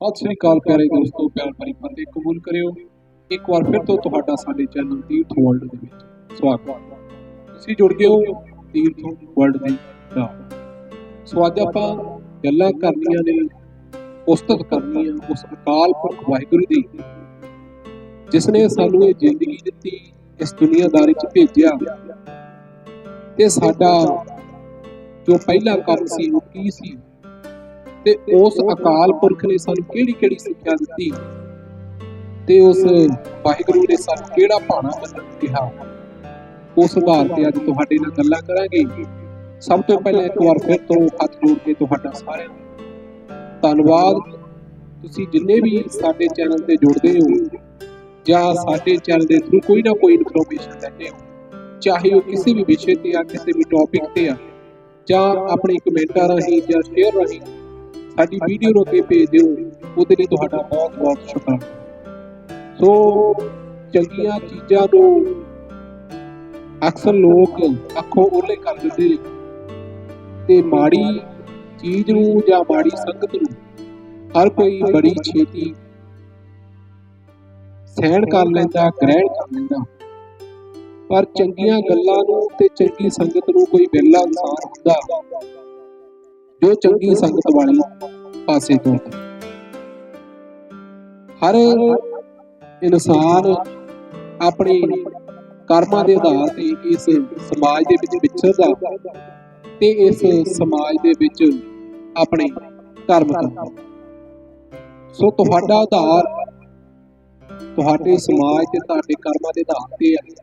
ਸਤਿ ਸ੍ਰੀ ਅਕਾਲ ਪਿਆਰੇ ਦੋਸਤੋ, ਪਿਆਰ ਭਰੀ ਫਤਿਹ ਕਬੂਲ ਕਰਿਓ। ਇੱਕ ਵਾਰ ਫਿਰ ਤੋਂ ਤੁਹਾਡਾ ਸਾਡੇ ਚੈਨਲ ਤੀਰਥ ਵਰਲਡ ਦੇ ਵਿੱਚ ਸਵਾਗਤ ਤੁਸੀਂ ਜੁੜ ਗਏ ਹੋ ਤੀਰਥ ਵਰਲਡ ਦੇ ਨਾਲ ਸੋ ਅੱਜ ਆਪਾਂ ਗੱਲਾਂ ਕਰਨੀਆਂ ਨੇ, ਉਸਤਤ ਕਰਨੀਆਂ, ਉਸ ਅਕਾਲ ਪੁਰਖ ਵਾਹਿਗੁਰੂ ਦੀ ਜਿਸ ਨੇ ਸਾਨੂੰ ਇਹ ਜ਼ਿੰਦਗੀ ਦਿੱਤੀ, ਇਸ ਦੁਨੀਆਦਾਰੀ 'ਚ ਭੇਜਿਆ। ਤੇ ਸਾਡਾ ਜੋ ਪਹਿਲਾ ਕੰਮ ਸੀ, ਉਹ ਕੀ ਸੀ? ਤੇ ਉਸ ਅਕਾਲ ਪੁਰਖ ਨੇ ਸਾਨੂੰ ਕਿਹੜੀ ਕਿਹੜੀ ਸਿੱਖਿਆ ਦਿੱਤੀ? ਤੇ ਉਸ ਵਾਹਿਗੁਰੂ ਨੇ ਸਾਨੂੰ ਕਿਹੜਾ ਭਾਣਾ ਮੰਨਣ ਕਿਹਾ ਉਸ ਆਧਾਰ ਤੇ ਅੱਜ ਤੁਹਾਡੇ ਨਾਲ ਗੱਲਾਂ ਕਰਾਂਗੇ। ਸਭ ਤੋਂ ਪਹਿਲਾਂ ਇੱਕ ਵਾਰ ਫਿਰ ਤੋਂ ਹੱਥ ਜੋੜ ਕੇ ਤੁਹਾਡਾ ਸਾਰਿਆਂ ਦਾ ਧੰਨਵਾਦ। ਤੁਸੀਂ ਜਿੰਨੇ ਵੀ ਸਾਡੇ ਚੈਨਲ ਤੇ ਜੁੜਦੇ ਹੋ ਜਾਂ ਸਾਡੇ ਚੈਨਲ ਦੇ ਥਰੂ ਕੋਈ ਨਾ ਕੋਈ ਇਨਫੋਰਮੇਸ਼ਨ ਲੈਂਦੇ ਹੋ ਚਾਹੇ ਉਹ ਕਿਸੇ ਵੀ ਵਿਸ਼ੇ ਤੇ ਆ ਕਿਸੇ ਵੀ ਟੌਪਿਕ ਤੇ ਆ ਜਾਂ ਆਪਣੇ ਕਮੈਂਟਾਂ ਰਾਹੀਂ ਜਾਂ ਸ਼ੇਅਰ ਰਾਹੀਂ ਸਾਡੀ ਵੀਡੀਓ ਨੂੰ ਅੱਗੇ ਭੇਜ ਦਿਓ। ਉਹਦੇ ਲਈ ਤੁਹਾਡਾ ਬਹੁਤ ਬਹੁਤ ਸ਼ੁਕਰਾਨਾ ਸੋ, ਚੰਗੀਆਂ ਚੀਜ਼ਾਂ ਨੂੰ ਅਕਸਰ ਲੋਕ ਅੱਖੋਂ ਉਹਲੇ ਕਰ ਦਿੰਦੇ ਤੇ ਮਾੜੀ ਚੀਜ਼ ਨੂੰ ਜਾਂ ਮਾੜੀ ਸੰਗਤ ਨੂੰ ਹਰ ਕੋਈ ਬੜੀ ਛੇਤੀ ਸਹਿਣ ਕਰ ਲੈਂਦਾ, ਗ੍ਰਹਿਣ ਕਰ ਲੈਂਦਾ। ਪਰ ਚੰਗੀਆਂ ਗੱਲਾਂ ਨੂੰ ਤੇ ਚੰਗੀ ਸੰਗਤ ਨੂੰ ਕੋਈ ਵਿਰਲਾ ਇਨਸਾਨ ਹੁੰਦਾ। ਜੋ ਚੰਗੀ ਸੰਗਤ ਵਾਲੀ ਪਾਸੇ ਤੋਂ ਹਰ ਇਨਸਾਨ ਆਪਣੇ ਕਰਮਾਂ ਦੇ ਆਧਾਰ ਤੇ ਇਸ ਸਮਾਜ ਦੇ ਵਿੱਚ ਵਿਚਰਦਾ ਤੇ ਇਸ ਸਮਾਜ ਦੇ ਵਿੱਚ ਆਪਣੇ ਕਰਮ ਕਰਦਾ ਸੋ ਤੁਹਾਡਾ ਆਧਾਰ ਤੁਹਾਡੇ ਸਮਾਜ ਤੇ ਤੁਹਾਡੇ ਕਰਮਾਂ ਦੇ ਆਧਾਰ ਤੇ ਹੈ।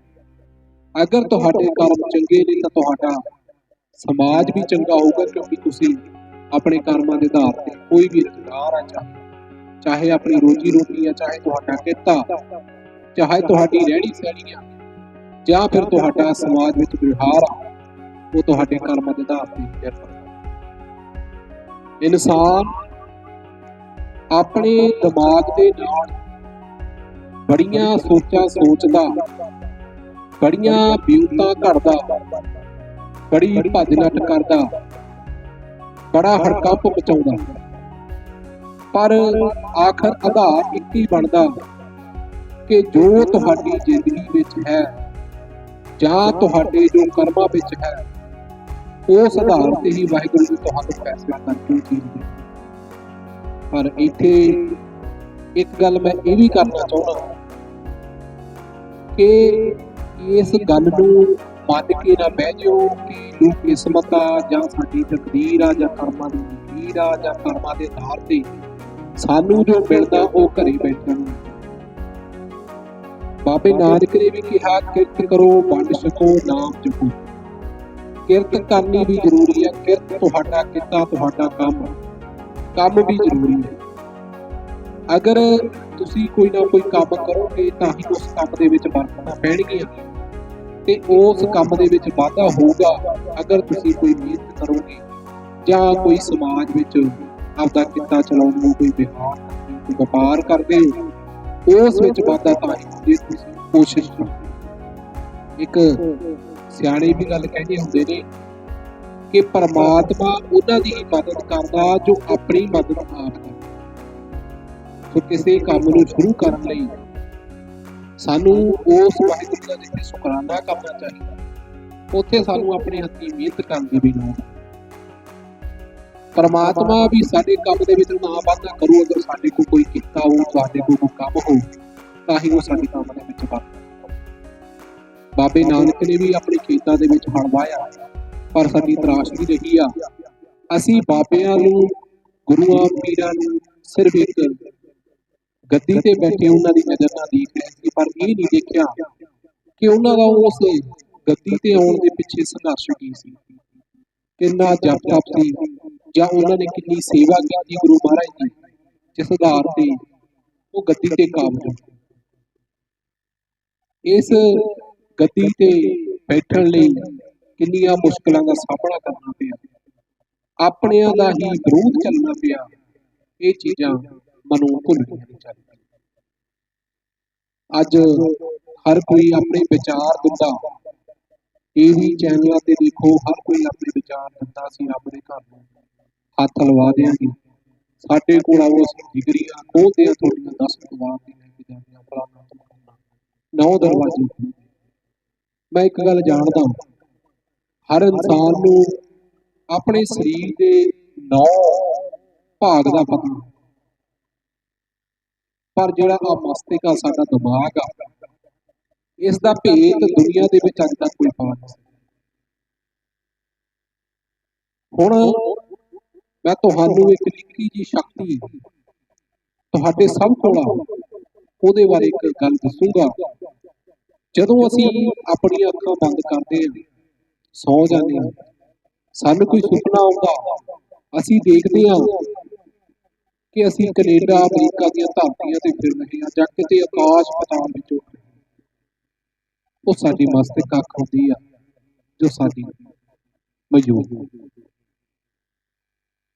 ਅਗਰ ਤੁਹਾਡੇ ਕਰਮ ਚੰਗੇ ਨੇ ਤਾਂ ਤੁਹਾਡਾ ਸਮਾਜ ਵੀ ਚੰਗਾ ਹੋਊਗਾ ਕਿਉਂਕਿ ਤੁਸੀਂ ਆਪਣੇ ਕਰਮਾਂ ਦੇ ਆਧਾਰ ਤੇ ਕੋਈ ਵੀ ਰੁਜ਼ਗਾਰ ਆ, ਚਾਹੇ ਚਾਹੇ ਆਪਣੀ ਰੋਜੀ ਰੋਟੀ ਆ, ਚਾਹੇ ਤੁਹਾਡਾ ਕਿੱਤਾ, ਚਾਹੇ ਤੁਹਾਡੀ ਰਹਿਣੀ ਸਹਿਣੀ ਆ, ਜਾਂ ਫਿਰ ਤੁਹਾਡਾ ਸਮਾਜ ਵਿੱਚ ਵਿਵਹਾਰ ਆ, ਉਹ ਤੁਹਾਡੇ ਕਰਮਾਂ ਦੇ ਆਧਾਰ ਤੇ ਨਿਰਭਰ ਕਰਦਾ। ਇਨਸਾਨ ਆਪਣੇ ਦਿਮਾਗ ਦੇ ਨਾਲ ਬੜੀਆਂ ਸੋਚਾਂ ਸੋਚਦਾ, ਬੜੀਆਂ ਬਿਊਤਾਂ ਘੜਦਾ ਬੜੀ ਭੱਜ ਨੱਠ ਕਰਦਾ, ਬੜਾ ਹੜਕੰਪ ਮਚਾਉਂਦਾ ਪਰ ਆਖਰ ਆਧਾਰ ਇੱਕ ਹੀ ਬਣਦਾ ਕਿ ਜੋ ਤੁਹਾਡੀ ਜ਼ਿੰਦਗੀ ਵਿੱਚ ਹੈ, ਜਾਂ ਤੁਹਾਡੇ ਜੋ ਕਰਮਾਂ ਵਿੱਚ ਹੈ, ਉਸ ਆਧਾਰ ਤੇ ਹੀ ਵਾਹਿਗੁਰੂ ਜੀ ਤੁਹਾਨੂੰ ਫੈਸਲਾ ਕਰਕੇ ਚੀਜ਼ ਦੇ ਪਰ ਇੱਥੇ ਇੱਕ ਗੱਲ ਮੈਂ ਇਹ ਵੀ ਕਰਨਾ ਚਾਹੁੰਦਾ ਕਿ ਇਸ ਗੱਲ ਨੂੰ ਮੰਨ ਕੇ ਨਾ ਬਹਿ ਜਾਓ ਕਿ ਜੋ ਕਿਸਮਤ ਆ ਜਾਂ ਸਾਡੀ ਤਕਦੀਰ ਆ ਜਾਂ ਕਰਮਾਂ ਦੀ ਤਕਦੀਰ ਆ ਜਾਂ ਕਰਮਾਂ ਦੇ ਆਧਾਰ ਤੇ ਸਾਨੂੰ ਜੋ ਮਿਲਦਾ ਉਹ ਘਰੇ ਬੈਠਣ। ਬਾਬੇ ਨਾਨਕ ਨੇ ਵੀ ਕਿਹਾ ਕਿਰਤ ਕਰੋ ਵੰਡ ਸਕੋ ਨਾਮ ਜਪੋ। ਕਿਰਤ ਕਰਨੀ ਵੀ ਜ਼ਰੂਰੀ ਹੈ ਕਿਰਤ ਤੁਹਾਡਾ ਕਿੱਤਾ ਤੁਹਾਡਾ ਕੰਮ। ਕੰਮ ਵੀ ਜ਼ਰੂਰੀ ਹੈ ਅਗਰ ਤੁਸੀਂ ਕੋਈ ਨਾ ਕੋਈ ਕੰਮ ਕਰੋਗੇ ਤਾਂ ਹੀ ਉਸ ਕੰਮ ਦੇ ਵਿੱਚ ਬਰਕਤਾਂ ਪੈਣਗੀਆਂ। ਤੇ ਉਸ ਕੰਮ ਦੇ ਵਿੱਚ ਵਾਧਾ ਹੋਊਗਾ, ਅਗਰ ਤੁਸੀਂ ਕੋਈ ਮਿਹਨਤ ਕਰੋਗੇ ਜਾਂ ਕੋਈ ਸਮਾਜ ਵਿੱਚ ਆਪਦਾ ਕਿੱਤਾ ਚਲਾਉਣ ਨੂੰ ਕੋਈ ਵਿਹਾਰ ਕੋਈ ਵਪਾਰ ਕਰਦੇ ਹੋ, ਉਸ ਵਿੱਚ ਵਾਧਾ ਤਾਂ ਜੇ ਤੁਸੀਂ ਕੋਸ਼ਿਸ਼ ਕਰੋ। ਇੱਕ ਸਿਆਣੇ ਵੀ ਗੱਲ ਕਹਿੰਦੇ ਹੁੰਦੇ ਨੇ ਕਿ ਪਰਮਾਤਮਾ ਉਹਨਾਂ ਦੀ ਹੀ ਮਦਦ ਕਰਦਾ ਜੋ ਆਪਣੀ ਮਦਦ ਆਪ ਕਰਦਾ। ਸੋ ਕਿਸੇ ਕੰਮ ਨੂੰ ਸ਼ੁਰੂ ਕਰਨ ਲਈ ਸਾਨੂੰ ਉਸ ਵਾਹਿਗੁਰੂ ਦਾ ਸ਼ੁਕਰਾਨਾ ਕਰਨਾ ਚਾਹੀਦਾ। ਉੱਥੇ ਸਾਨੂੰ ਆਪਣੇ ਹੱਥੀਂ ਮਿਹਨਤ ਕਰਨ ਦੀ ਵੀ ਲੋੜ ਹੈ। ਪਰਮਾਤਮਾ ਵੀ ਸਾਡੇ ਕੰਮ ਦੇ ਵਿੱਚ ਨਾ ਵਾਧਾ ਕਰੂ, ਅਗਰ ਸਾਡੇ ਕੋਲ ਕੋਈ ਕੀਤਾ ਹੋ ਸਾਡੇ ਕੋਲ ਕੋਈ ਕੰਮ ਹੋ ਤਾਂ ਹੀ ਉਹ ਸਾਡੇ ਕੰਮ ਦੇ ਵਿੱਚ ਵਾਧਾ ਬਾਬੇ ਨਾਨਕ ਨੇ ਵੀ ਆਪਣੇ ਖੇਤਾਂ ਦੇ ਵਿੱਚ ਹਲ ਵਾਇਆ ਪਰ ਸਾਡੀ ਤਰਾਸ਼ ਵੀ ਰਹੀ ਆ। ਅਸੀਂ ਬਾਬਿਆਂ ਨੂੰ, ਗੁਰੂਆਂ, ਪੀਰਾਂ ਨੂੰ ਸਿਰਫ ਇੱਕ ਗੱਦੀ ਤੇ ਬੈਠੇ ਉਹਨਾਂ ਦੀ ਨਜ਼ਰ ਨਾਲ ਦੇਖ ਰਹੇ ਸੀ ਪਰ ਇਹ ਨਹੀਂ ਦੇਖਿਆ ਕਿ ਉਹਨਾਂ ਦਾ ਉਸ ਗੱਦੀ ਤੇ ਆਉਣ ਦੇ ਪਿੱਛੇ ਸੰਘਰਸ਼ ਕੀ ਸੀ। ਕਿੰਨਾ ਜਪ ਤਪ ਸੀ ਜਾਂ ਉਹਨਾਂ ਨੇ ਕਿੰਨੀ ਸੇਵਾ ਕੀਤੀ ਗੁਰੂ ਮਹਾਰਾਜ ਦੀ ਜਿਸ ਆਧਾਰ ਤੇ ਉਹ ਗੱਦੀ ਤੇ ਕਾਬਜ ਇਸ ਗੱਦੀ ਤੇ ਬੈਠਣ ਲਈ ਕਿੰਨੀਆਂ ਮੁਸ਼ਕਲਾਂ ਦਾ ਸਾਹਮਣਾ ਕਰਨਾ ਪਿਆ। ਆਪਣਿਆਂ ਦਾ ਹੀ ਵਿਰੋਧ ਚੱਲਣਾ ਪਿਆ। ਇਹ ਚੀਜ਼ਾਂ ਮਨੋਂ ਅੱਜ ਹਰ ਕੋਈ ਆਪਣੇ ਵਿਚਾਰ ਦਿੰਦਾ। ਟੀਵੀ ਚੈਨਲਾਂ ਤੇ ਦੇਖੋ, ਹਰ ਕੋਈ ਆਪਣੇ ਵਿਚਾਰ ਦਿੰਦਾ ਸੀ ਰੱਬ ਦੇ ਘਰ ਨੂੰ। ਹੱਥ ਲਵਾ ਦੇਾਂਗੇ ਸਾਡੇ ਕੋਲ ਆਓ, ਅਸੀਂ ਡਿਗਰੀਆਂ ਖੋਲਦੇ ਆ ਤੁਹਾਡੀਆਂ 10 ਪਰਿਵਾਰ ਦੀ ਲੈ ਕੇ ਜਾਂਦੇ ਆ, ਫਲਾਣਾ ਫਲਾਣਾ ਨੌ ਦਰਵਾਜ਼ੇ ਮੈਂ ਇੱਕ ਗੱਲ ਜਾਣਦਾ ਹਰ ਇਨਸਾਨ ਨੂੰ ਆਪਣੇ ਸਰੀਰ ਦੇ ਨੌ ਭਾਗ ਦਾ ਪਤਾ। ਪਰ ਜਿਹੜਾ ਆ ਮਸਤਿਕ ਆ, ਸਾਡਾ ਦਿਮਾਗ ਆ ਇਸ ਦਾ ਭੇਤ ਦੁਨੀਆ ਦੇ ਵਿੱਚ ਅੱਜ ਤੱਕ ਕੋਈ ਪਾ ਨਹੀਂ ਹੁਣ ਮੈਂ ਤੁਹਾਨੂੰ ਇੱਕ ਨਿੱਕੀ ਜੀ ਸ਼ਕਤੀ ਤੁਹਾਡੇ ਸਭ ਕੋਲ ਉਹਦੇ ਬਾਰੇ ਇੱਕ ਗੱਲ ਦੱਸੂਗਾ। ਜਦੋਂ ਅਸੀਂ ਆਪਣੀਆਂ ਅੱਖਾਂ ਬੰਦ ਕਰਦੇ ਹਾਂ, ਸੌ ਜਾਂਦੇ ਹਾਂ, ਸਾਨੂੰ ਕੋਈ ਸੁਪਨਾ ਆਉਂਦਾ, ਅਸੀਂ ਦੇਖਦੇ ਹਾਂ ਕਿ ਅਸੀਂ ਕੈਨੇਡਾ, ਅਮਰੀਕਾ ਦੀਆਂ ਧਰਤੀਆਂ ਤੇ ਫਿਰ ਰਹੇ ਹਾਂ ਜਾਂ ਕਿਤੇ ਆਕਾਸ਼ ਪਤਾਲ ਵਿੱਚ ਉੱਡ ਰਹੇ ਉਹ ਸਾਡੀ ਮਸਤਕ ਕੱਖ ਹੁੰਦੀ ਆ, ਜੋ ਸਾਡੀ ਮੌਜੂਦ ਹੈ।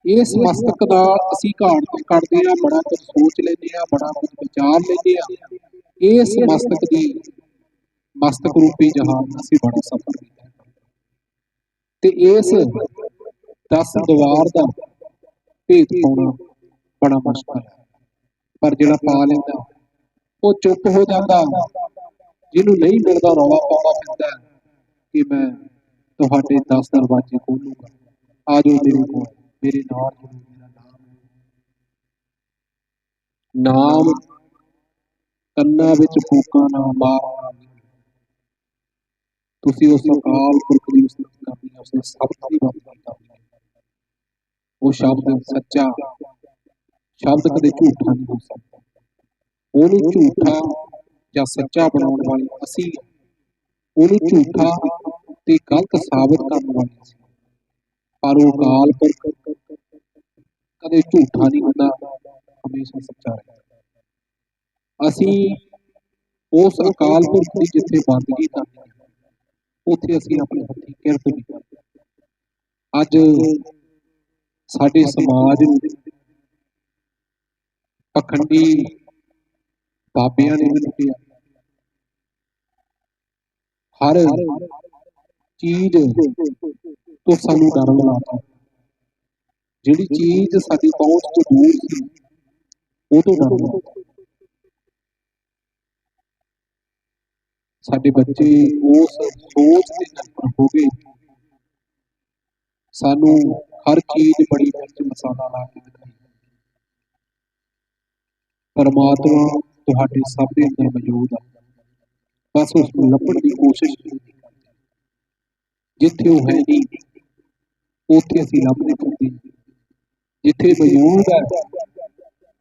ਇਸ ਮਸਤਕ ਨਾਲ ਅਸੀਂ ਘਾੜ ਤੇ ਕੱਢਦੇ ਆ ਬੜਾ ਕੁਝ ਸੋਚ ਲੈਂਦੇ ਆ ਬੜਾ ਕੁਝ ਵਿਚਾਰ ਲੈਂਦੇ ਆ ਇਸ ਮਸਤਕ ਦੀ ਮਸਤਕ ਰੂਪੀ ਜਹਾਨ ਅਸੀਂ ਬੜਾ ਸਫਰ ਕੀਤਾ ਤੇ ਇਸ 10 ਦੀਵਾਰ ਦਾ ਭੇਤ ਪਾਉਣਾ ਬੜਾ ਮੁਸ਼ਕਲ ਹੈ। ਪਰ ਜਿਹੜਾ ਪਾ ਲੈਂਦਾ, ਉਹ ਚੁੱਪ ਹੋ ਜਾਂਦਾ। ਜਿਹਨੂੰ ਨਹੀਂ ਮਿਲਦਾ ਰੌਲਾ ਪਾਉਂਦਾ ਫਿਰਦਾ ਕਿ ਮੈਂ ਤੁਹਾਡੇ 10 ਦਰਵਾਜ਼ੇ ਖੋਲੂਗਾ। ਆ ਜਾਓ ਮੇਰੇ ਕੋਲ, ਮੇਰੇ ਨਾਲ ਜੁੜੋ, ਮੇਰਾ ਨਾਮ ਨਾਮ ਕੰਨਾਂ ਵਿੱਚ ਫੂਕਾਂ ਨਾ ਮਾਰ। ਤੁਸੀਂ ਉਸ ਅਕਾਲ ਪੁਰਖ ਦੀ ਉਸਤਤ ਕਰਨੀ ਹੈ ਉਸਦੇ ਸ਼ਬਦ ਦੀ ਵਰਤੋਂ। ਕਰਨੀ ਉਹ ਸ਼ਬਦ ਸੱਚਾ ਸ਼ਬਦ ਕਦੇ ਝੂਠਾ ਨਹੀਂ ਹੋ ਸਕਦਾ। ਉਹਨੂੰ ਝੂਠਾ ਜਾਂ ਸੱਚਾ ਬਣਾਉਣ ਵਾਲੇ ਅਸੀਂ ਉਹਨੂੰ ਝੂਠਾ ਤੇ ਗਲਤ ਸਾਬਤ ਕਰਨ ਵਾਲੇ ਅਸੀਂ ਪਰ ਉਹ ਅਕਾਲ ਪੁਰਖ ਕਦੇ ਝੂਠਾ ਨਹੀਂ ਹੁੰਦਾ, ਹਮੇਸ਼ਾ ਸੱਚਾ ਰਹਿੰਦਾ। ਅਸੀਂ ਉਸ ਅਕਾਲ ਪੁਰਖ ਦੀ ਜਿੱਥੇ ਬੰਦਗੀ ਕਰਦੇ ਹਾਂ ਉੱਥੇ ਅਸੀਂ ਆਪਣੇ ਹੱਥੀਂ ਕਿਰਤ ਵੀ ਕਰਦੇ ਅੱਜ ਸਾਡੇ ਸਮਾਜ ਨੂੰ ਪਖੰਡੀ ਬਾਬਿਆਂ ਨੇ ਵੀ ਲੁੱਟਿਆ ਹਰ ਚੀਜ਼ ਤੋਂ ਸਾਨੂੰ ਡਰ ਲਾਤਾ ਜਿਹੜੀ ਚੀਜ਼ ਸਾਡੀ ਪਹੁੰਚ ਤੋਂ ਦੂਰ ਸੀ, ਉਹ ਤੋਂ ਡਰ ਲਾਤਾ ਸਾਡੇ ਬੱਚੇ ਉਸ ਸੋਚ ਦੇ ਨਿਰਭਰ ਹੋ ਗਏ। ਸਾਨੂੰ ਹਰ ਚੀਜ਼ ਬੜੀ ਮਿਰਚ ਮਸਾਲਾ ਲਾ ਕੇ ਪਰਮਾਤਮਾ ਤੁਹਾਡੇ ਸਭ ਦੇ ਅੰਦਰ ਮੌਜੂਦ ਹੈ ਬਸ ਉਸ ਨੂੰ ਲੱਭਣ ਦੀ ਕੋਸ਼ਿਸ਼ ਜਿੱਥੇ ਉਹ ਹੈ ਨਹੀਂ, ਉੱਥੇ ਅਸੀਂ ਲੱਭਦੇ ਫਿਰਦੇ ਹਾਂ। ਜਿੱਥੇ ਮੌਜੂਦ ਹੈ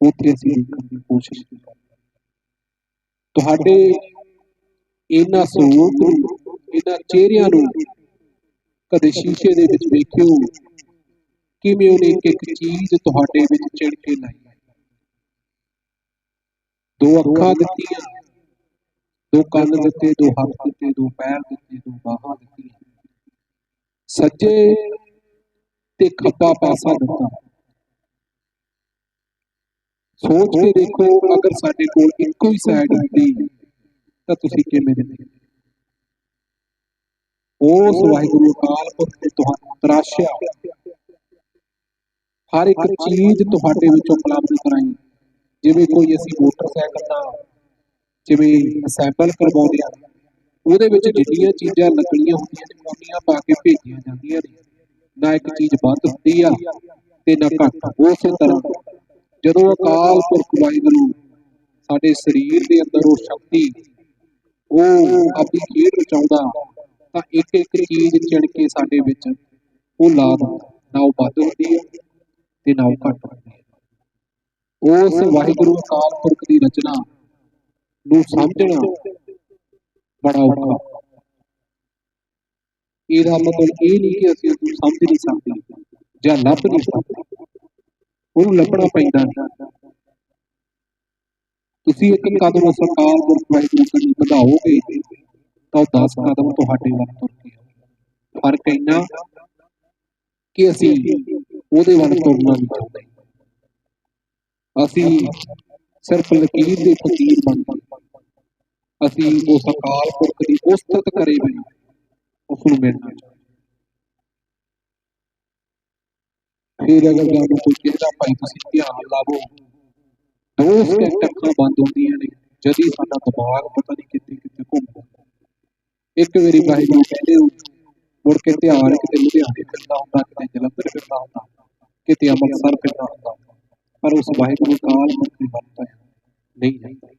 ਉੱਥੇ ਅਸੀਂ ਦੇਖਣ ਦੀ ਕੋਸ਼ਿਸ਼ ਕਰਦੇ। ਤੁਹਾਡੇ ਇਹਨਾਂ ਸਰੂਪ ਨੂੰ, ਇਹਨਾਂ ਚਿਹਰਿਆਂ ਨੂੰ ਕਦੇ ਸ਼ੀਸ਼ੇ ਦੇ ਵਿੱਚ ਵੇਖਿਓ। ਕਿਵੇਂ ਉਹਨੇ ਇੱਕ ਇੱਕ ਚੀਜ਼ ਤੁਹਾਡੇ ਵਿੱਚ ਚਿੜ ਕੇ ਲਾਈ ਦੋ ਅੱਖਾਂ ਦਿੱਤੀਆਂ। ਦੋ ਕੰਨ ਦਿੱਤੇ, ਦੋ ਹੱਥ ਦਿੱਤੇ, ਦੋ ਪੈਰ ਦਿੱਤੇ, ਦੋ ਬਾਹਾਂ ਦਿੱਤੀਆਂ। ਸੱਜੇ ਤੇ ਖੱਬਾ ਪਾਸਾ ਦਿੱਤਾ। ਸੋਚ ਕੇ ਦੇਖੋ, ਅਗਰ ਸਾਡੇ ਕੋਲ ਇੱਕੋ ਹੀ ਸਾਈਡ ਹੁੰਦੀ, ਤਾਂ ਤੁਸੀਂ ਕਿਵੇਂ ਦਿੰਦੇ? ਉਸ ਵਾਹਿਗੁਰੂ ਕਾਲ ਪੁਰਖ ਨੇ ਤੁਹਾਨੂੰ ਤਰਾਸ਼ਿਆ। ਹਰ ਇੱਕ ਚੀਜ਼ ਤੁਹਾਡੇ ਵਿੱਚ ਉਪਲਬਧ ਕਰਾਈ। ਜਿਵੇਂ ਕੋਈ ਅਸੀਂ ਮੋਟਰਸਾਈਕਲ ਦਾ ਜਿਵੇਂ ਅਸੈਂਬਲ ਕਰਵਾਉਂਦੇ ਆ ਉਹਦੇ ਵਿੱਚ ਜਿੰਨੀਆਂ ਚੀਜ਼ਾਂ ਲੱਗਣੀਆਂ ਹੁੰਦੀਆਂ ਨੇ ਉਹਨੀਆਂ ਪਾ ਕੇ ਭੇਜੀਆਂ ਜਾਂਦੀਆਂ ਨੇ। ਨਾ ਇੱਕ ਚੀਜ਼ ਵੱਧ ਹੁੰਦੀ ਆ ਤੇ ਨਾ ਘੱਟ। ਉਸੇ ਤਰ੍ਹਾਂ ਜਦੋਂ ਅਕਾਲ ਪੁਰਖ ਵਾਹਿਗੁਰੂ ਸਾਡੇ ਸਰੀਰ ਦੇ ਅੰਦਰ ਉਹ ਸ਼ਕਤੀ, ਉਹ ਆਪਣੀ ਖੇਡ ਰਚਾਉਂਦਾ, ਤਾਂ ਇੱਕ ਇੱਕ ਚੀਜ਼ ਚਿਣ ਕੇ ਸਾਡੇ ਵਿੱਚ ਉਹ ਲਾ ਦਿੰਦਾ ਨਾ ਉਹ ਵੱਧ ਹੁੰਦੀ ਹੈ ਤੇ ਨਾ ਉਹ ਘੱਟ ਹੁੰਦੀ। ਉਸ ਵਾਹਿਗੁਰੂ ਅਕਾਲ ਪੁਰਖ ਦੀ ਰਚਨਾ ਨੂੰ ਸਮਝਣਾ ਬੜਾ ਔਖਾ। ਇਹਦਾ ਮਤਲਬ ਇਹ ਨਹੀਂ ਕਿ ਅਸੀਂ ਉਹਨੂੰ ਸਮਝ ਨਹੀਂ ਸਕਦੇ ਜਾਂ ਲੱਭ ਨਹੀਂ ਸਕਦੇ। ਉਹਨੂੰ ਲੱਭਣਾ ਪੈਂਦਾ ਤੁਸੀਂ ਇੱਕ ਕਦਮ ਉਸ ਅਕਾਲ ਪੁਰਖ ਵਾਹਿਗੁਰੂ ਕਨੀ ਵਧਾਓਗੇ, ਤਾਂ ਉਹ 10 ਕਦਮ ਤੁਹਾਡੇ ਵੱਲ ਤੁਰ ਕੇ ਆਉਣਗੇ। ਫ਼ਰਕ ਇੰਨਾ ਕਿ ਅਸੀਂ ਉਹਦੇ ਵੱਲ ਤੁਰਨਾ ਨਹੀਂ ਚਾਹੁੰਦੇ। ਅਸੀਂ ਸਿਰਫ ਲਕੀਰ ਦੇ ਫਕੀਰ ਬਣ ਗਏ। ਅਸੀਂ ਉਸ ਅਕਾਲ ਪੁਰਖ ਦੀ ਉਸਤਤ ਕਰੇ ਬਿਨਾਂ ਉਸ ਨੂੰ ਮਿਲਣਾ ਫਿਰ ਅਗਰ ਜਾਨੂੰ ਕੋਈ ਕਹਿੰਦਾ, ਭਾਈ ਤੁਸੀਂ ਧਿਆਨ ਲਾਵੋ। ਦੋ ਸਕਿੰਟ ਅੱਖਾਂ ਬੰਦ ਹੁੰਦੀਆਂ ਨੇ। ਜਦ ਸਾਡਾ ਦਿਮਾਗ ਪਤਾ ਨਹੀਂ ਕਿੱਥੇ ਕਿੱਥੇ ਘੁੰਮਦਾ। ਇੱਕ ਵਾਰੀ ਵਾਹਿਗੁਰੂ ਕਹਿੰਦੇ ਹੋ, ਮੁੜ ਕੇ ਧਿਆਨ ਕਿਤੇ ਲੁਧਿਆਣੇ ਫਿਰਦਾ ਹੁੰਦਾ, ਕਿਤੇ ਜਲੰਧਰ ਫਿਰਦਾ ਹੁੰਦਾ, ਕਿਤੇ ਅੰਮ੍ਰਿਤਸਰ ਫਿਰਦਾ ਹੁੰਦਾ। ਪਰ ਉਸ ਵਾਹਿਗੁਰੂ ਕਾਲ ਮੁਕਤੀ ਵਰਤਾ ਨਹੀਂ ਜਾਂਦਾ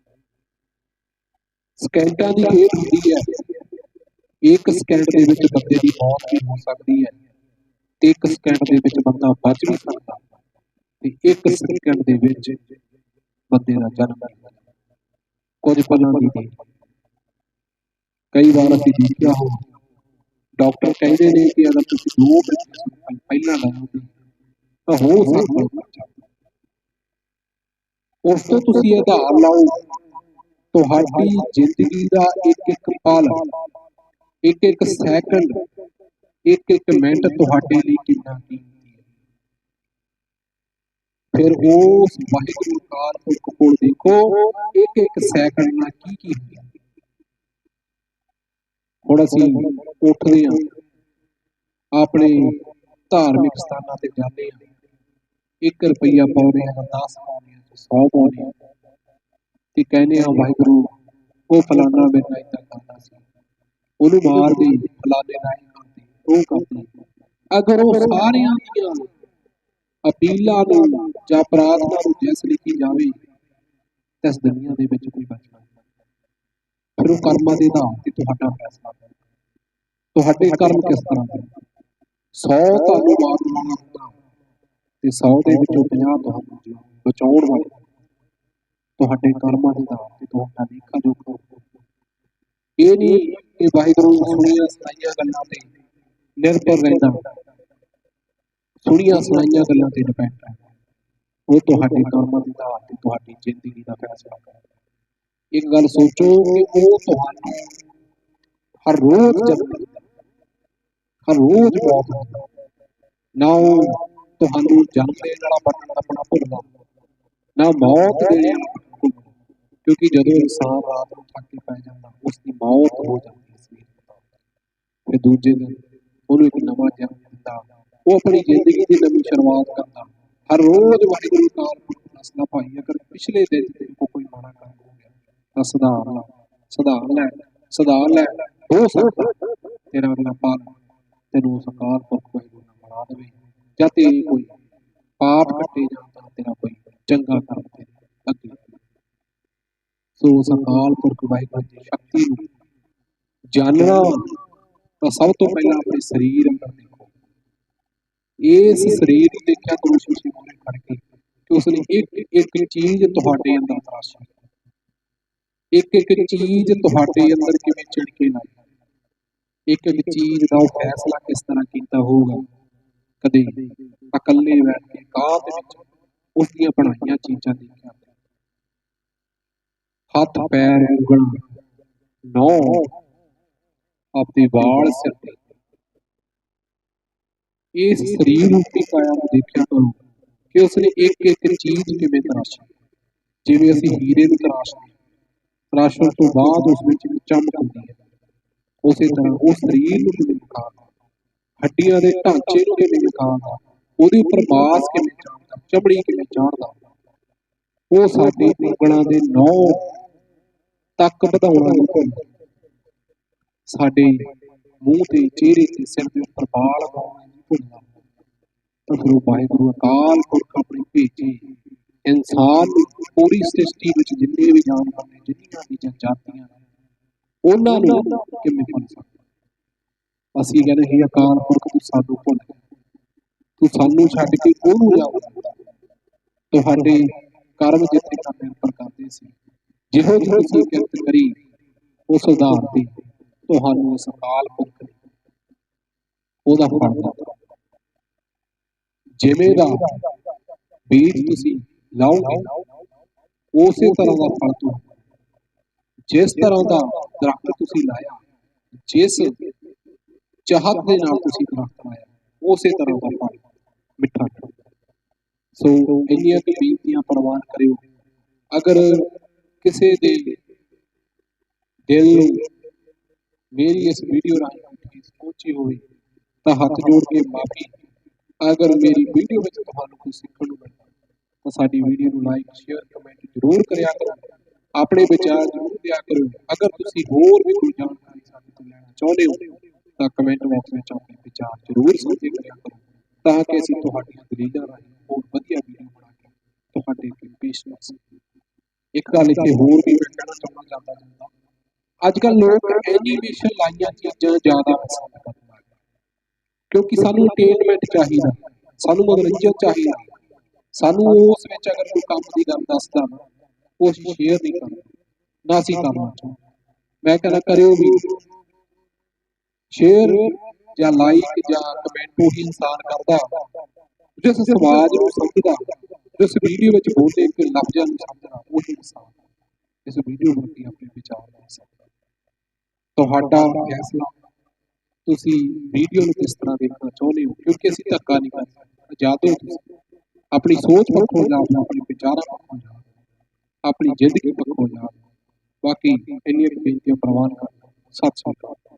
ਸਕਿੰਟਾਂ ਦੀ ਖੇਡ ਹੁੰਦੀ ਹੈ ਇੱਕ ਸਕਿੰਟ ਦੇ ਵਿੱਚ ਬੰਦੇ ਦੀ ਮੌਤ ਵੀ ਹੋ ਸਕਦੀ ਹੈ ਤੇ ਇੱਕ ਸਕਿੰਟ ਦੇ ਵਿੱਚ ਬੰਦਾ ਬਚ ਵੀ ਸਕਦਾ ਤੇ ਇੱਕ ਸਕਿੰਟ ਦੇ ਵਿੱਚ ਬੰਦੇ ਦਾ ਜਨਮ ਕੁਝ ਪਲਾਂ ਦੀ ਦੇਰ ਕਈ ਵਾਰ ਅਸੀਂ ਦੇਖਿਆ ਹੋ ਡਾਕਟਰ ਕਹਿੰਦੇ ਨੇ ਕਿ ਅਗਰ ਤੁਸੀਂ ਦੋ ਮਿੰਟ ਪਹਿਲਾਂ ਲਾਓਗੇ ਤਾਂ ਹੋ ਸਕਦਾ ਉਸ ਤੋਂ ਤੁਸੀਂ ਆਧਾਰ ਲਾਓ। ਤੁਹਾਡੀ ਜ਼ਿੰਦਗੀ ਦਾ ਇੱਕ ਇੱਕ ਪਲ, ਇੱਕ ਇੱਕ ਸੈਕਿੰਡ, ਇੱਕ ਇੱਕ ਮਿੰਟ ਤੁਹਾਡੇ ਲਈ ਕਿੰਨਾ ਕੀਮਤੀ ਹੈ। ਫਿਰ ਉਸ ਵਾਹਿਗੁਰੂ ਕਾਲ ਪੁਰਖ ਕੋਲ ਦੇਖੋ, ਇੱਕ ਇੱਕ ਸੈਕਿੰਡ ਨਾਲ ਕੀ ਕੀ ਹੁੰਦਾ ਹੁਣ ਅਸੀਂ ਉੱਠਦੇ ਹਾਂ, ਆਪਣੇ ਧਾਰਮਿਕ ਸਥਾਨਾਂ ਤੇ ਜਾਂਦੇ ਹਾਂ। 1 ਰੁਪਈਆ ਪਾਉਂਦੇ ਹਾਂ 10 ਪਾਉਂਦੇ ਹਾਂ 100 ਪਾਉਂਦੇ ਕਹਿੰਦੇ ਆ, ਵਾਹਿਗੁਰੂ, ਉਹ ਫਲਾਣਾ ਮੇਰੇ ਇਦਾਂ ਕਰਦਾ ਸੀ। ਉਹਨੂੰ ਮਾਰ ਫਲਾਣੇ ਨਾਲ ਹੀ ਉਹ ਕਰਦੇ ਅਗਰ ਉਹ ਸਾਰਿਆਂ ਦੀਆਂ ਅਪੀਲਾਂ ਨੂੰ ਜਾਂ ਪ੍ਰਾਰਥਨਾ ਨੂੰ ਜਿਸ ਲਿਖੀ ਜਾਵੇ, ਤਾਂ ਇਸ ਦੁਨੀਆ ਦੇ ਵਿੱਚ ਕੋਈ ਬਚਣਾ ਫਿਰ ਉਹ ਕਰਮਾਂ ਦੇ ਆਧਾਰ ਤੇ ਤੁਹਾਡਾ ਫੈਸਲਾ ਤੁਹਾਡੇ ਕਰਮ ਕਿਸ ਤਰ੍ਹਾਂ ਦੇ 100 ਤੁਹਾਨੂੰ ਮਾਰ ਲਾਉਣਾ ਹੁੰਦਾ, ਤੇ 100 ਦੇ ਵਿੱਚੋਂ 50 ਤੁਹਾਨੂੰ ਬਚਾਉਣ ਵਾਲੇ। ਤੁਹਾਡੇ ਕਰਮਾਂ ਦੇ ਆਧਾਰ ਤੇ ਤੁਹਾਡਾ ਲੇਖਾ ਜੋਖਾ ਇਹ ਨਹੀਂ ਕਿ ਵਾਹਿਗੁਰੂ ਸੁਣੀਆਂ ਸੁਣਾਈਆਂ ਗੱਲਾਂ ਤੇ ਨਿਰਭਰ ਰਹਿੰਦਾ। ਸੁਣੀਆਂ ਸੁਣਾਈਆਂ ਗੱਲਾਂ ਤੇ ਡਿਪੈਂਡ ਹੈ। ਉਹ ਤੁਹਾਡੇ ਕਰਮਾਂ ਦੇ ਆਧਾਰ ਤੇ ਤੁਹਾਡੀ ਜ਼ਿੰਦਗੀ ਦਾ ਫੈਸਲਾ ਕਰਦਾ ਇੱਕ ਗੱਲ ਸੋਚੋ ਕਿ ਉਹ ਤੁਹਾਨੂੰ ਹਰ ਰੋਜ਼ ਜਨਮ ਹਰ ਰੋਜ਼ ਮੌਤ ਨਾ ਉਹ ਤੁਹਾਨੂੰ ਜਨਮ ਦੇਣ ਵਾਲਾ ਬਟਨ ਆਪਣਾ ਭੁੱਲਦਾ। ਨਾ ਮੌਤ ਦੇ ਕਿਉਂਕਿ ਜਦੋਂ ਇਨਸਾਨ ਰਾਤ ਨੂੰ ਥੱਕ ਕੇ ਪੈ ਜਾਂਦਾ ਉਸ ਦੀ ਮੌਤ ਹੋ ਜਾਂਦੀ ਹੈ ਸਵੇਰ ਫਿਰ ਦੂਜੇ ਦਿਨ ਉਹਨੂੰ ਇੱਕ ਨਵਾਂ ਜਨਮ ਦਿੰਦਾ ਉਹ ਆਪਣੀ ਜ਼ਿੰਦਗੀ ਦੀ ਨਵੀਂ ਸ਼ੁਰੂਆਤ ਕਰਦਾ। ਹਰ ਰੋਜ਼ ਵਾਹਿਗੁਰੂ ਕਾਲ ਪੁਰਖ ਭਾਈ, ਅਗਰ ਪਿਛਲੇ ਦਿਨ ਤੇਰੇ ਕੋਈ ਮਾੜਾ ਕੰਮ ਹੋ ਗਿਆ, ਤਾਂ ਸੁਧਾਰ ਲਾ, ਸੁਧਾਰ ਲੈ ਸੁਧਾਰ ਲੈ। ਹੋ ਸਕਦਾ ਤੇਰਾ ਅਗਲਾ ਪਾਲ ਤੈਨੂੰ ਉਸ ਅਕਾਲ ਪੁਰਖ ਵਾਹਿਗੁਰੂ ਨਾਲ ਦੇਵੇ। ਜਾਂ ਤੇਰੀ ਕੋਈ ਪਾਪ ਕੱਟੇ ਜਾਂਦਾ ਤੇਰਾ ਕੋਈ ਚੰਗਾ ਕੰਮ ਤੇ ਅੱਗੇ। ਸੋ ਉਸ ਪੁਰਖ ਵਾਹਿਗੁਰੂ ਦੀ ਸ਼ਕਤੀ ਨੂੰ ਜਾਣਨਾ ਤਾਂ ਸਭ ਤੋਂ ਪਹਿਲਾਂ ਆਪਣੇ ਸਰੀਰ ਅੰਦਰ ਦੇਖੋ। ਇਸ ਸਰੀਰ ਨੂੰ ਦੇਖਿਆ ਕਰੋ ਸ਼ੀਸ਼ੇ ਮੂਹਰੇ ਖੜ ਕੇ ਕਿ ਉਸਨੇ ਇੱਕ ਇੱਕ ਚੀਜ਼ ਤੁਹਾਡੇ ਅੰਦਰ ਤਰਾਸ਼ੀ ਇੱਕ ਇੱਕ ਚੀਜ਼ ਤੁਹਾਡੇ ਅੰਦਰ ਕਿਵੇਂ ਚਿੜ ਲਾਈ ਇੱਕ ਇੱਕ ਚੀਜ਼ ਦਾ ਫੈਸਲਾ ਕਿਸ ਤਰ੍ਹਾਂ ਕੀਤਾ ਹੋਊਗਾ। ਕਦੇ ਇਕੱਲੇ ਬੈਠ ਕੇ ਕਾਹ ਦੇ ਵਿੱਚ ਉਸ ਦੀਆਂ ਬਣਾਈਆਂ ਚੀਜ਼ਾਂ ਦੇਖੀਆਂ ਹੱਥ, ਪੈਰ, ਉਂਗਲ ਨੌ ਆਪਦੇ ਵਾਲ ਸਿਰ ਤੇ। ਇਸ ਸਰੀਰ ਰੂਪੀ ਕਾਇਆ ਨੂੰ ਦੇਖਿਆ ਕਰੋ ਕਿ ਉਸਨੇ ਇੱਕ ਇੱਕ ਚੀਜ਼ ਕਿਵੇਂ ਤਰਾਸ਼ੀ ਜਿਵੇਂ ਅਸੀਂ ਹੀਰੇ ਨੂੰ ਤਰਾਸ਼ਦੇ ਹਾਂ। ਤਰਾਸ਼ਣ ਤੋਂ ਬਾਅਦ ਉਸ ਵਿੱਚ ਚਮਕ ਹੁੰਦੀ ਹੈ। ਉਸੇ ਤਰ੍ਹਾਂ ਉਹ ਸਰੀਰ ਨੂੰ ਕਿਵੇਂ ਨਿਖਾਰਦਾ ਹੱਡੀਆਂ ਦੇ ਢਾਂਚੇ ਨੂੰ ਕਿਵੇਂ ਨਿਖਾਰਦਾ ਉਹਦੇ ਉੱਪਰ ਮਾਸ ਕਿਵੇਂ ਚਮੜੀ ਕਿਵੇਂ ਚੜਦਾ ਉਹ ਸਾਡੇ ਉਂਗਲਾਂ ਦੇ ਨੌ ਤੱਕ ਵਧਾਉਣਾ ਨਹੀਂ ਭੁੱਲਦਾ। ਸਾਡੇ ਮੂੰਹ ਤੇ ਚਿਹਰੇ ਤੇ ਸਿਰ ਦੇ ਉੱਪਰ ਵਾਲ ਪਾਉਣਾ ਨਹੀਂ ਭੁੱਲਦਾ। ਤਾਂ ਫਿਰ ਉਹ ਵਾਹਿਗੁਰੂ ਅਕਾਲ ਪੁਰਖ ਆਪਣੀ ਭੇਜੀ। ਇਨਸਾਨ ਨੂੰ ਪੂਰੀ ਸ੍ਰਿਸ਼ਟੀ ਵਿੱਚ ਜਿੰਨੇ ਵੀ ਜਾਨਵਰ ਨੇ, ਜਿੰਨੀਆਂ ਵੀ ਜਨਜਾਤੀਆਂ ਉਹਨਾਂ ਨੂੰ ਕਿਵੇਂ ਭੁੱਲ ਸਕਦਾ? ਅਸੀਂ ਕਹਿੰਦੇ ਹੀ ਅਕਾਲ ਪੁਰਖ, ਤੂੰ ਸਾਨੂੰ ਭੁੱਲ ਗਿਆ। ਤੂੰ ਸਾਨੂੰ ਛੱਡ ਕੇ ਉਹਨੂੰ ਜਾ ਤੁਹਾਡੇ ਕਰਮ ਜਿੱਥੇ ਤੱਕ ਨਿਰਭਰ ਕਰਦੇ ਸੀ। ਜਿਹੋ ਜਿਹੀ ਤੁਸੀਂ ਕਿਰਤ ਕਰੀ, ਉਸ ਆਧਾਰ ਤੇ ਤੁਹਾਨੂੰ ਉਸ ਅਕਾਲ ਪੁਰਖ ਉਹਦਾ ਫਲ ਦਿੱਤਾ ਜਿਵੇਂ ਦਾ ਬੀਜ ਤੁਸੀਂ ਲਾਓਗੇ, ਉਸੇ ਤਰ੍ਹਾਂ ਦਾ ਫਲ ਤੁਹਾਨੂੰ ਜਿਸ ਤਰ੍ਹਾਂ ਦਾ ਦਰਖਤ ਤੁਸੀਂ ਲਾਇਆ, ਜਿਸ ਚਾਹਤ ਦੇ ਨਾਲ ਤੁਸੀਂ ਦਰਖਤ ਲਾਇਆ, ਉਸੇ ਤਰ੍ਹਾਂ ਦਾ ਫਲ ਸੋ ਇੰਨੀਆਂ ਕੁ ਬੇਨਤੀਆਂ ਪ੍ਰਵਾਨ ਕਰਿਓ। ਅਗਰ ਕਿਸੇ ਦੇ ਦਿਲ ਨੂੰ ਮੇਰੀ ਇਸ ਵੀਡੀਓ ਰਾਹੀਂ ਉੱਠ ਪਹੁੰਚੀ ਹੋਵੇ, ਤਾਂ ਹੱਥ ਜੋੜ ਕੇ ਮਾਫੀ। ਅਗਰ ਮੇਰੀ ਵੀਡੀਓ ਵਿੱਚ ਤੁਹਾਨੂੰ ਕੁਝ ਸਿੱਖਣ ਨੂੰ ਮਿਲਦਾ, ਤਾਂ ਸਾਡੀ ਵੀਡੀਓ ਨੂੰ ਲਾਈਕ ਸ਼ੇਅਰ ਕਮੈਂਟ ਜ਼ਰੂਰ ਕਰਿਆ ਕਰੋ। ਆਪਣੇ ਵਿਚਾਰ ਜ਼ਰੂਰ ਦਿਆ ਕਰੋ। ਅਗਰ ਤੁਸੀਂ ਹੋਰ ਵੀ ਕੋਈ ਜਾਣਕਾਰੀ ਸਾਡੇ ਤੋਂ ਲੈਣਾ ਚਾਹੁੰਦੇ ਹੋ, ਤਾਂ ਕਮੈਂਟ ਬਾਕਸ ਵਿੱਚ ਆਪਣੇ ਵਿਚਾਰ ਜ਼ਰੂਰ ਸਾਂਝੇ ਕਰਿਆ ਕਰੋ। ਤਾਂ ਕਿ ਅਸੀਂ ਤੁਹਾਡੀਆਂ ਦਲੀਲਾਂ ਰਾਹੀਂ ਹੋਰ ਵਧੀਆ ਵੀਡੀਓ ਬਣਾ ਕੇ ਤੁਹਾਡੇ ਅੱਗੇ ਪੇਸ਼ ਕਰ ਸਕੀਏ। ਇੱਕ ਗੱਲ ਇੱਥੇ ਹੋਰ ਵੀ ਮੈਂ ਕਹਿਣਾ ਚਾਹੁੰਦਾ ਜਾਂਦਾ ਜਾਂਦਾ ਅੱਜ ਕੱਲ ਲੋਕ ਐਨੀਮੇਸ਼ਨ ਲਾਈਆਂ ਚੀਜ਼ਾਂ ਜ਼ਿਆਦਾ ਪਸੰਦ ਕਰਦੇ ਨੇ ਕਿਉਂਕਿ ਸਾਨੂੰ entertainment ਚਾਹੀਦਾ, ਸਾਨੂੰ ਮਨੋਰੰਜਨ ਚਾਹੀਦਾ। ਸਾਨੂੰ ਉਸ ਵਿੱਚ ਅਗਰ ਕੋਈ ਕੰਮ ਦੀ ਗੱਲ ਦੱਸਦਾ ਨਾ, ਉਹ ਸ਼ੇਅਰ ਨਹੀਂ ਕਰਨਾ ਨਾ ਅਸੀਂ ਕਰਨਾ ਮੈਂ ਕਹਿੰਦਾ, ਕਰਿਓ ਵੀ ਸ਼ੇਅਰ ਜਾਂ ਲਾਈਕ ਜਾਂ ਕਮੈਂਟ ਉਹੀ ਇਨਸਾਨ ਕਰਦਾ। ਜਿਸ ਸਮਾਜ ਨੂੰ ਸਮਝਦਾ ਜਿਸ ਵੀਡੀਓ ਵਿੱਚ ਬੋਲੇ ਕਿ ਲਫ਼ਜ਼ਾਂ ਨੂੰ ਸਮਝਦਾ ਉਹੀ ਇਨਸਾਨ ਇਸ ਵੀਡੀਓ ਪ੍ਰਤੀ ਆਪਣੇ ਵਿਚਾਰ ਦੇ ਸਕਦਾ ਤੁਹਾਡਾ ਫੈਸਲਾ। ਤੁਸੀਂ ਵੀਡੀਓ ਨੂੰ ਕਿਸ ਤਰ੍ਹਾਂ ਦੇਖਣਾ ਚਾਹੁੰਦੇ ਹੋ? ਕਿਉਂਕਿ ਅਸੀਂ ਧੱਕਾ ਨਹੀਂ ਕਰ ਸਕਦੇ। ਆਜ਼ਾਦ ਹੋ ਤੁਸੀਂ। ਆਪਣੀ ਸੋਚ ਪੱਖੋਂ ਆਜ਼ਾਦ ਹੋ ਆਪਣੇ ਵਿਚਾਰਾਂ ਪੱਖੋਂ ਆਜ਼ਾਦ ਹੋ ਆਪਣੀ ਜ਼ਿੰਦਗੀ ਪੱਖੋਂ ਆਜ਼ਾਦ ਹੋ ਬਾਕੀ ਇੰਨੀਆਂ ਕੁ ਬੇਨਤੀਆਂ ਪ੍ਰਵਾਨ ਕਰ ਸਤਿ ਸ੍ਰੀ ਅਕਾਲ।